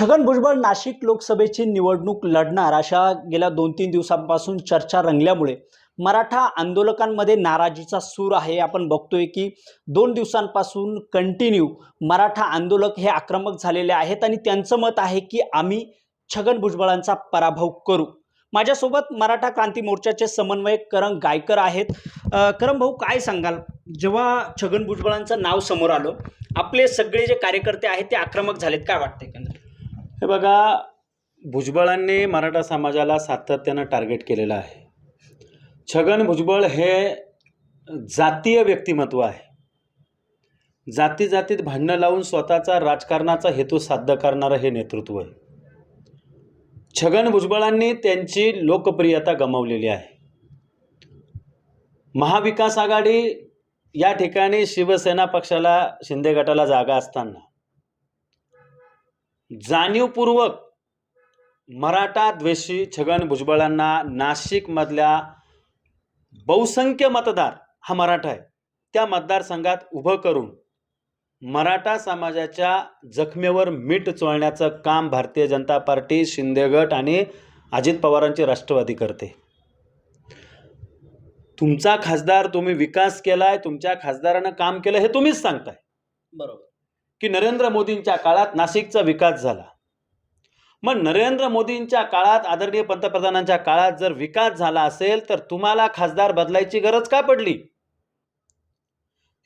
छगन भुजबळ नाशिक लोकसभेची निवडणूक लढणार अशा गेल्या दोन तीन दिवसांपासून चर्चा रंगल्यामुळे मराठा आंदोलकांमध्ये नाराजीचा सूर आहे. आपण बघतोय की दोन दिवसांपासून कंटिन्यू मराठा आंदोलक हे आक्रमक झालेले आहेत आणि त्यांचं मत आहे की आम्ही छगन भुजबळांचा पराभव करू. माझ्यासोबत मराठा क्रांती मोर्चाचे समन्वयक करम गायकर आहेत. करम भाऊ काय सांगाल? जेव्हा छगन भुजबळांचं नाव समोर आलं आपले सगळे जे कार्यकर्ते आहेत ते आक्रमक झालेत काय वाटतंय केंद्र हे बघा भुजबळांनी मराठा समाजाला सातत्यानं टार्गेट केलेलं आहे. छगन भुजबळ हे जातीय व्यक्तिमत्व आहे. जाती जातीत भांडणं लावून स्वतःचा राजकारणाचा हेतू साध्य करणारं हे नेतृत्व आहे. छगन भुजबळांनी त्यांची लोकप्रियता गमावलेली आहे. महाविकास आघाडी या ठिकाणी शिवसेना पक्षाला शिंदे गटाला जागा असताना जाणीवपूर्वक मराठा द्वेषी छगन भुजबळांना नाशिकमधल्या बहुसंख्य मतदार हा मराठा आहे. त्या मतदारसंघात उभं करून मराठा समाजाच्या जखमेवर मीठ चोळण्याचं काम भारतीय जनता पार्टी शिंदे गट आणि अजित पवारांची राष्ट्रवादी करते. तुमचा खासदार तुम्ही विकास केलाय तुमच्या खासदारानं काम केलं हे तुम्हीच सांगताय. बरोबर. की नरेंद्र मोदींच्या काळात नाशिकचा विकास झाला. मग नरेंद्र मोदींच्या काळात आदरणीय पंतप्रधानांच्या काळात जर विकास झाला असेल तर तुम्हाला खासदार बदलायची गरज का पडली?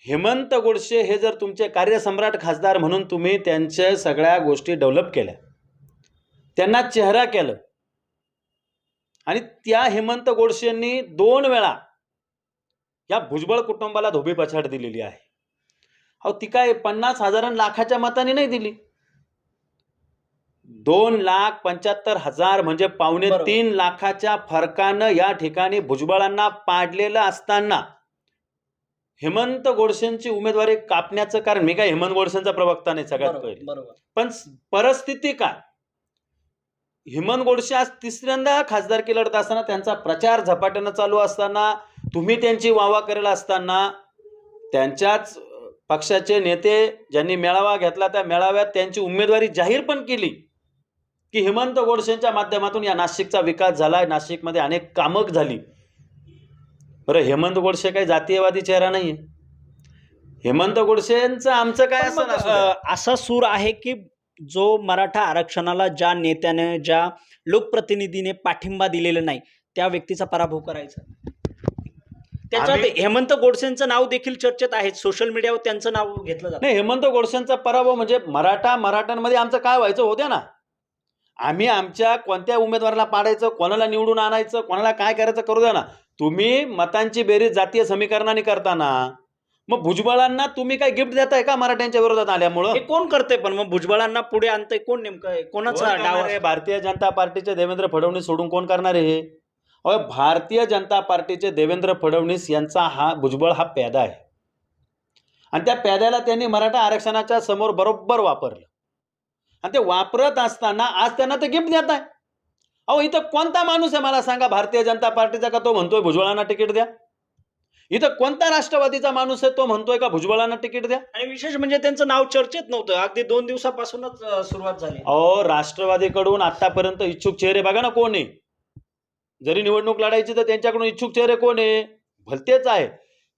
हेमंत गोडसे हे जर तुमचे कार्यसम्राट खासदार म्हणून तुम्ही त्यांच्या सगळ्या गोष्टी डेव्हलप केल्या. त्यांना चेहरा केलं. आणि त्या हेमंत गोडसेंनी दोन वेळा या भुजबळ कुटुंबाला धोबी पछाड दिलेली आहे. अहो ती काय पन्नास हजार लाखाच्या मताने नाही दिली? दोन लाख पंच्याहत्तर हजार म्हणजे पावणे. तीन लाखाच्या फरकानं या ठिकाणी भुजबळांना पाडलेलं असताना हेमंत गोडसेंची उमेदवारी कापण्याचं कारण मी काय हेमंत गोडसेंचा प्रवक्ता नाही सगळ्यात पहिले. पण परिस्थिती काय? हेमंत गोडसे आज तिसऱ्यांदा खासदारकी लढत असताना त्यांचा प्रचार झपाट्यानं चालू असताना तुम्ही त्यांची वावा करेल असताना त्यांच्याच पक्षाचे नेते ज्यांनी मेळावा घेतला त्या मेळाव्यात त्यांची उमेदवारी जाहीर पण केली की हेमंत गोडसेंच्या माध्यमातून या नाशिकचा विकास झाला नाशिकमध्ये अनेक कामक झाली. बरं हेमंत गोडसे काही जातीयवादी चेहरा नाही आहे हेमंत गोडसेंचं आमचं काय असं असा सूर आहे की जो मराठा आरक्षणाला ज्या नेत्याने ज्या लोकप्रतिनिधीने पाठिंबा दिलेला नाही त्या व्यक्तीचा पराभव करायचा. त्याच्यात हेमंत गोडसेंचं नाव देखील चर्चेत आहे. सोशल मीडियावर त्यांचं नाव घेतलं जातं. नाही हेमंत गोडसेंचा पराभव म्हणजे मराठा मराठ्यांमध्ये आमचं काय व्हायचं होत्या ना. आम्ही आमच्या कोणत्या उमेदवाराला पाडायचं कोणाला निवडून आणायचं कोणाला काय करायचं करू द्या ना. तुम्ही मतांची बेरीज जातीय समीकरणाने करताना मग भुजबळांना तुम्ही काय गिफ्ट देताय का मराठ्यांच्या विरोधात आल्यामुळं? हे कोण करते पण? मग भुजबळांना पुढे आणतंय कोण नेमकं? कोणाचा कोण डाव आहे? भारतीय जनता पार्टीचे देवेंद्र फडणवीस सोडून कोण करणार आहे हे? अहो, भारतीय जनता पार्टीचे देवेंद्र फडणवीस यांचा हा भुजबळ हा प्यादा आहे. आणि त्या प्याद्याला त्यांनी मराठा आरक्षणाच्या समोर बरोबर वापरलं. आणि ते वापरत असताना आज त्यांना ते गिफ्ट देत आहे अहो इथं कोणता माणूस आहे मला सांगा भारतीय जनता पार्टीचा का तो म्हणतोय भुजबळांना तिकीट द्या? इथं कोणता राष्ट्रवादीचा माणूस आहे तो म्हणतोय का भुजबळांना तिकीट द्या? आणि विशेष म्हणजे त्यांचं नाव चर्चेत नव्हतं अगदी दोन दिवसापासूनच अ, सुरुवात झाली. अहो राष्ट्रवादीकडून आतापर्यंत इच्छुक चेहरे बघा ना कोण. आहे जरी निवडणूक लढायची तर त्यांच्याकडून इच्छुक चेहरे कोण आहे? भलतेच आहे.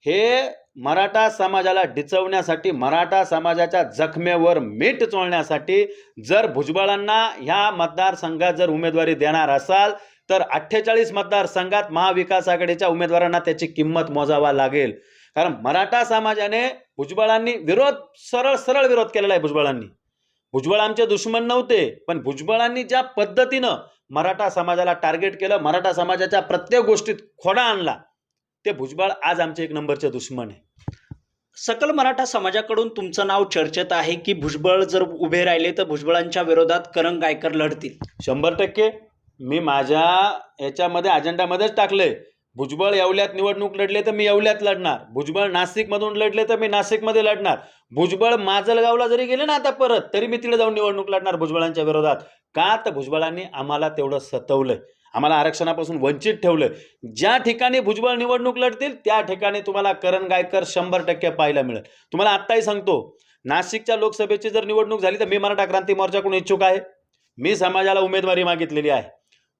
हे मराठा समाजाला डिचवण्यासाठी मराठा समाजाच्या जखमेवर मीठ चोळण्यासाठी जर भुजबळांना ह्या मतदारसंघात जर उमेदवारी देणार असाल तर अठ्ठेचाळीस मतदारसंघात महाविकास आघाडीच्या उमेदवारांना त्याची किंमत मोजावा लागेल. कारण मराठा समाजाने भुजबळांनी विरोध सरळ सरळ विरोध केलेला आहे भुजबळांनी. भुजबळ आमचे दुश्मन नव्हते पण भुजबळांनी ज्या पद्धतीनं मराठा समाजाला टार्गेट केलं मराठा समाजाच्या प्रत्येक गोष्टीत खोडा आणला. ते भुजबळ आज आमचे एक नंबरचे दुश्मन आहे. सकल मराठा समाजाकडून तुमचं नाव चर्चेत आहे की भुजबळ जर उभे राहिले तर भुजबळांच्या विरोधात करण गायकर लढतील? शंभर टक्के. मी माझ्या याच्यामध्ये अजेंडामध्येच टाकलंय. भुजबळ येवल्यात निवडणूक लढले तर मी येवल्यात लढणार. भुजबळ नाशिकमधून लढले तर मी नाशिकमध्ये लढणार. भुजबळ माजलगावला जरी गेले ना आता परत तरी मी तिकडे जाऊन निवडणूक लढणार भुजबळांच्या विरोधात. का? तर भुजबळांनी आम्हाला तेवढं सतवलंय. आम्हाला आरक्षणापासून वंचित ठेवलं ज्या ठिकाणी भुजबळ निवडणूक लढतील त्या ठिकाणी तुम्हाला करण गायकर शंभर टक्के पाहायला मिळेल. तुम्हाला आत्ताही सांगतो नाशिकच्या लोकसभेची जर निवडणूक झाली तर मी मराठा क्रांती मोर्चाकडून इच्छुक आहे. मी समाजाला उमेदवारी मागितलेली आहे.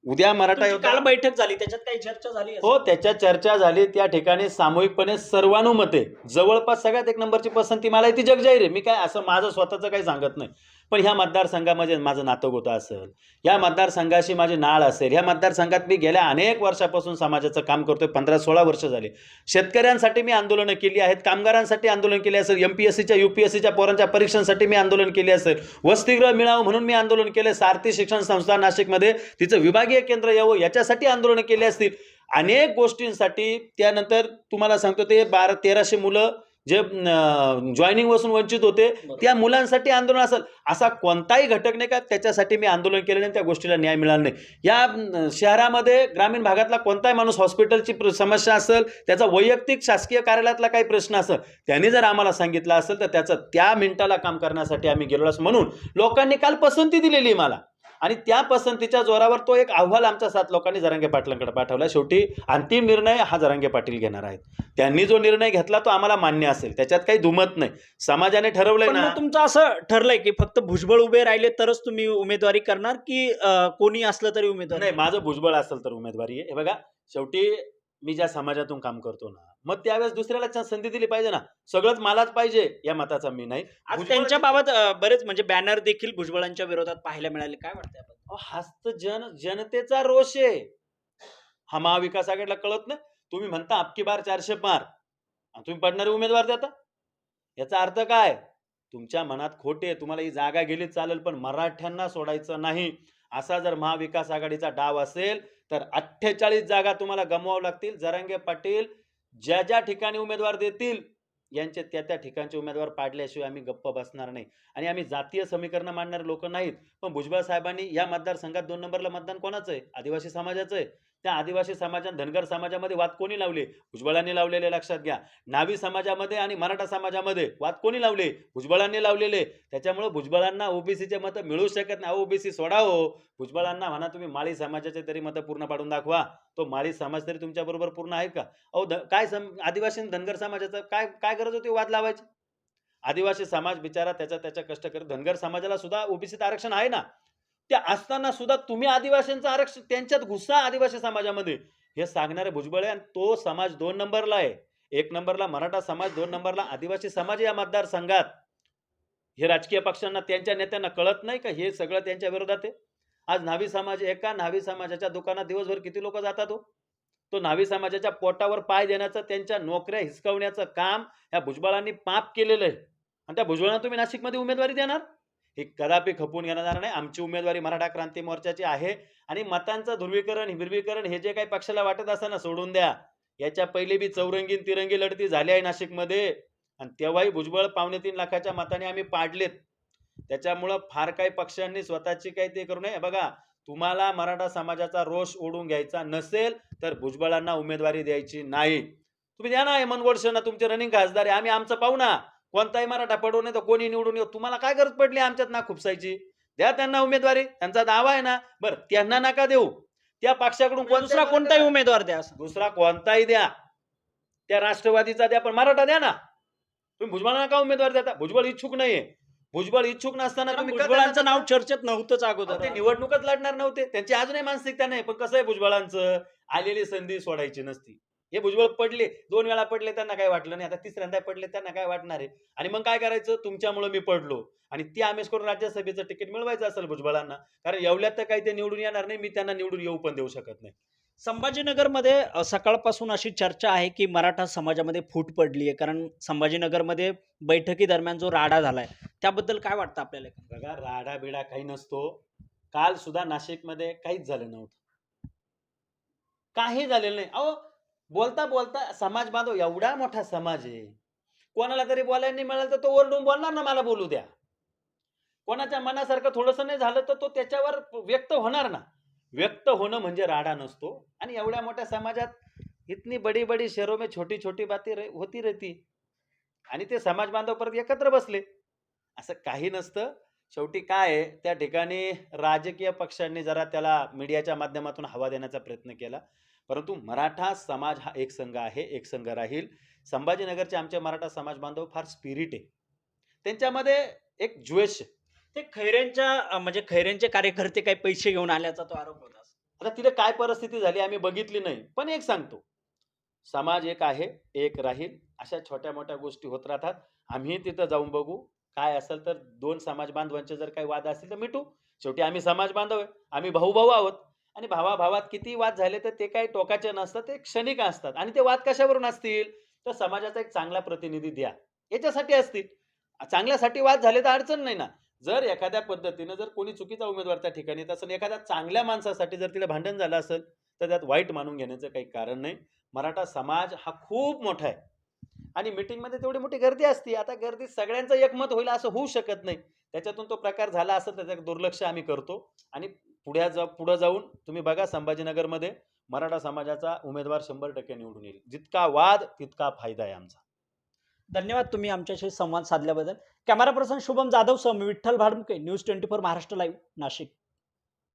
उद्या मराठा तुमची योद्धा काल बैठक झाली त्याच्यात काही चर्चा झाली असेल? हो त्याच्या चर्चा झाली. त्या ठिकाणी सामूहिकपणे सर्वानुमते जवळपास सगळ्यात एक नंबरची पसंती मला ती जगजाहीर आहे. मी काय असं माझं स्वतःचं काही सांगत नाही. पण ह्या मतदारसंघामध्ये माझं नातं गोतं असेल या मतदारसंघाशी माझी नाळ असेल ह्या मतदारसंघात मी गेल्या अनेक वर्षापासून समाजाचं काम करतोय पंधरा सोळा वर्ष झाले. शेतकऱ्यांसाठी मी आंदोलनं केली आहेत कामगारांसाठी आंदोलन केले असेल एम पी एस सीच्या यू पी एस सीच्या पोरांच्या परीक्षांसाठी मी आंदोलन केले असेल वसतिगृह मिळावं म्हणून मी आंदोलन केले सारथी शिक्षण संस्था नाशिकमध्ये तिचं विभागीय केंद्र यावं याच्यासाठी आंदोलनं केली असतील. अनेक गोष्टींसाठी त्यानंतर तुम्हाला सांगतो ते बारा तेराशे मुलं जे जॉईनिंगपासून वंचित होते. त्या मुलांसाठी आंदोलन असेल असा कोणताही घटक नाही का त्याच्यासाठी मी आंदोलन केलं नाही त्या गोष्टीला न्याय मिळाला नाही या शहरामध्ये ग्रामीण भागातला कोणताही माणूस हॉस्पिटलची समस्या असेल त्याचा वैयक्तिक शासकीय कार्यालयातला काही प्रश्न असेल त्यांनी जर आम्हाला सांगितलं असेल तर त्याचं त्या मिनिटाला काम करण्यासाठी आम्ही गेलो असं म्हणून लोकांनी काल पसंती दिलेली मला आणि त्या पसंतीच्या जोरावर तो एक अहवाल आमच्या सात लोकांनी जरांगे पाटलांकडे पाठवला. शेवटी अंतिम निर्णय हा जरांगे पाटील घेणार आहेत. त्यांनी जो निर्णय घेतला तो आम्हाला मान्य असेल. त्याच्यात काही दुमत नाही. समाजाने ठरवलंय ना तुमचं असं ठरलंय की फक्त भुजबळ उभे राहिले तरच तुम्ही उमेदवारी करणार की कोणी असलं तरी उमेदवार नाही माझं भुजबळ असेल तर उमेदवारी आहे. हे बघा शेवटी मी ज्या समाजातून काम करतो ना मग त्यावेळेस दुसऱ्याला संधी दिली पाहिजे ना. सगळंच मलाच पाहिजे या मताचा मी नाही. आज त्यांच्या बाबत बरेच म्हणजे बॅनर देखील भुजबळांच्या विरोधात पाहायला मिळाले. काय हाच तर जन जनतेचा रोष आहे. हा महाविकास आघाडीला कळत नाही. तुम्ही म्हणता अबकी बार चारशे पार. तुम्ही पडणारे उमेदवार देता. याचा अर्थ काय? तुमच्या मनात खोटे तुम्हाला ही जागा गेली चालेल पण मराठ्यांना सोडायचं नाही. असा जर महाविकास आघाडीचा डाव असेल तर अठ्ठेचाळीस जागा तुम्हाला गमवावं लागतील. जरांगे पाटील ज्या ज्या ठिकाणी उमेदवार देतील यांचे त्या त्या ठिकाणचे उमेदवार पाडल्याशिवाय आम्ही गप्प बसणार नाही. आणि आम्ही जातीय समीकरणं मांडणारे लोक नाहीत. पण भुजबळ साहेबांनी या मतदारसंघात दोन नंबरला मतदान कोणाचं आहे? आदिवासी समाजाचं आहे. त्या आदिवासी समाजात धनगर समाजामध्ये वाद कोणी लावले? भुजबळांनी लावलेले लक्षात घ्या. नावी समाजामध्ये आणि मराठा समाजामध्ये वाद कोणी लावले? भुजबळांनी लावलेले. त्याच्यामुळे भुजबळांना ओबीसीचे मतं मिळू शकत नाही. ओबीसी सोडा हो. भुजबळांना म्हणा तुम्ही माळी समाजाचे तरी मतं पूर्ण पाडून दाखवा. तो माळी समाज तरी तुमच्या बरोबर पूर्ण आहे का? अहो ध- काय सम आदिवासी धनगर समाजाचा काय काय गरज होती वाद लावायची? आदिवासी समाज बिचारा त्याचा त्याच्या कष्ट करत धनगर समाजाला सुद्धा ओबीसीत आरक्षण आहे ना? त्या असताना सुद्धा तुम्ही आदिवासींचं आरक्षण त्यांच्यात घुसा आदिवासी समाजामध्ये. हे सांगणारे भुजबळ आहे आणि तो समाज दोन नंबरला आहे. एक नंबरला मराठा समाज दोन नंबरला आदिवासी समाज या मतदारसंघात. हे राजकीय पक्षांना त्यांच्या नेत्यांना कळत नाही का हे सगळं त्यांच्या विरोधात आहे? आज न्हावी समाज एका न्हावी समाजाच्या दुकानात दिवसभर किती लोक जातात हो? तो न्हावी समाजाच्या पोटावर पाय देण्याचं त्यांच्या नोकऱ्या हिसकावण्याचं काम ह्या भुजबळांनी पाप केलेलं आहे. आणि त्या भुजबळांना तुम्ही नाशिकमध्ये उमेदवारी देणार? हे कदापि खपून घेणार नाही. आमची उमेदवारी मराठा क्रांती मोर्चाची आहे. आणि मतांचं ध्रुवीकरण हिरवीकरण हे जे काही पक्षाला वाटत असं ना सोडून द्या. याच्या पहिले बी चौरंगी तिरंगी लढती झाली आहे नाशिकमध्ये. आणि तेव्हाही भुजबळ पावणे तीन लाखाच्या मताने आम्ही पाडलेत. त्याच्यामुळं फार काही पक्षांनी स्वतःची काही ते करू नये. बघा तुम्हाला मराठा समाजाचा रोष ओढून घ्यायचा नसेल तर भुजबळांना उमेदवारी द्यायची नाही. तुम्ही द्या ना हेमंत गोडसेना तुमचे रनिंग खासदार आहे. आम्ही आमचं पाहू ना. कोणताही मराठा पडू नये तर कोणी निवडून येऊ? तुम्हाला काय गरज पडली आमच्यात ना खुपसायची? द्या त्यांना उमेदवारी त्यांचा दावा आहे ना. बरं त्यांना नका देऊ. त्या पक्षाकडून दुसरा कोणताही उमेदवार द्या. दुसरा कोणताही द्या. त्या राष्ट्रवादीचा द्या पण मराठा द्या ना. तुम्ही भुजबळांना का उमेदवार देता? भुजबळ इच्छुक नाहीये. भुजबळ इच्छुक नसताना तुम्ही भुजबळांचं नाव चर्चेत नव्हतंच अगोदर. ते निवडणूकच लढणार नव्हते. त्यांची अजूनही मानसिकता नाही पण कसं आहे भुजबळांचं? आलेली संधी सोडायची नसती. हे भुजबळ पडले दोन वेळा पडले त्यांना काय वाटलं नाही. आता तिसऱ्यांदा पडले त्यांना काय वाटणार आहे? आणि मग काय करायचं? तुमच्यामुळे मी पडलो. आणि ती आमेश करून राज्यसभेचं तिकीट मिळवायचं असेल भुजबळांना कारण एवढ्यात तर काही ते निवडून येणार नाही मी त्यांना निवडून येऊ पण देऊ शकत नाही. संभाजीनगरमध्ये सकाळपासून अशी चर्चा आहे की मराठा समाजामध्ये फूट पडली आहे कारण संभाजीनगरमध्ये बैठकी दरम्यान जो राडा झालाय त्याबद्दल काय वाटतं आपल्याला? बघा राडा बिडा काही नसतो. काल सुद्धा नाशिकमध्ये काहीच झालं नव्हतं. काही झालेलं नाही. अहो बोलता बोलता समाज बांधव एवढा मोठा समाज आहे. कोणाला तरी बोलायला नाही मिळालं तर तो ओरडून बोलणार ना मला बोलू द्या. कोणाच्या मनासारखं थोडंसं नाही झालं तर तो त्याच्यावर व्यक्त होणार ना. व्यक्त होणं म्हणजे राडा नसतो. आणि एवढ्या मोठ्या समाजात इतनी बडी बडी शेरो में छोटी छोटी बाती रे होती रहती. आणि ते समाज बांधव परत एकत्र बसले. असं काही नसतं. शेवटी काय आहे त्या ठिकाणी राजकीय पक्षांनी जरा त्याला मीडियाच्या माध्यमातून हवा देण्याचा प्रयत्न केला. परंतु मराठा समाज हा एक संघ आहे एक संघ राहील. संभाजीनगरचे आमचे मराठा समाज बांधव फार स्पिरिट आहे. त्यांच्यामध्ये एक ज्वेष. ते खैरेंच्या अं, म्हणजे खैरेंचे कार्यकर्ते काही पैसे घेऊन आल्याचा तो आरोप होता. आता तिथे काय परिस्थिती झाली आम्ही बघितली नाही पण एक सांगतो. समाज एक आहे एक राहील. अशा छोट्या मोठ्या गोष्टी होत राहतात. आम्ही तिथं जाऊन बघू. काय असेल तर दोन समाज बांधवांचे जर काही वाद असतील तर मिटू. शेवटी आम्ही समाज बांधव आहे. आम्ही भाऊ भाऊ आहोत. आणि भावाभावात किती वाद झाले तर ते काही टोकाचे नसतात ते क्षणिक असतात. आणि ते वाद कशावरून असतील? तर समाजाचा एक चांगला प्रतिनिधी द्या. याच्यासाठी असतील. चांगल्यासाठी वाद झाले तर अडचण नाही ना. जर एखाद्या पद्धतीनं जर कोणी चुकीचा उमेदवार त्या ठिकाणी येत असेल एखाद्या चांगल्या माणसासाठी जर तिला भांडण झालं असेल तर त्यात वाईट मानून घेण्याचं काही कारण नाही. मराठा समाज हा खूप मोठा आहे. आणि मीटिंगमध्ये तेवढी मोठी गर्दी असते. आता गर्दीत सगळ्यांचं एकमत होईल असं होऊ शकत नाही. त्याच्यातून तो प्रकार झाला असेल त्याचं दुर्लक्ष आम्ही करतो. आणि पुढ्या जा पुढं जाऊन तुम्ही बघा संभाजीनगरमध्ये मराठा समाजाचा उमेदवार शंभर टक्के निवडून येईल. जितका वाद तितका फायदा आहे आमचा. धन्यवाद तुम्ही आमच्याशी संवाद साधल्याबद्दल. कॅमेरा पर्सन शुभम जाधव सह Vitthal Bhadmuke news twenty four Maharashtra live Nashik.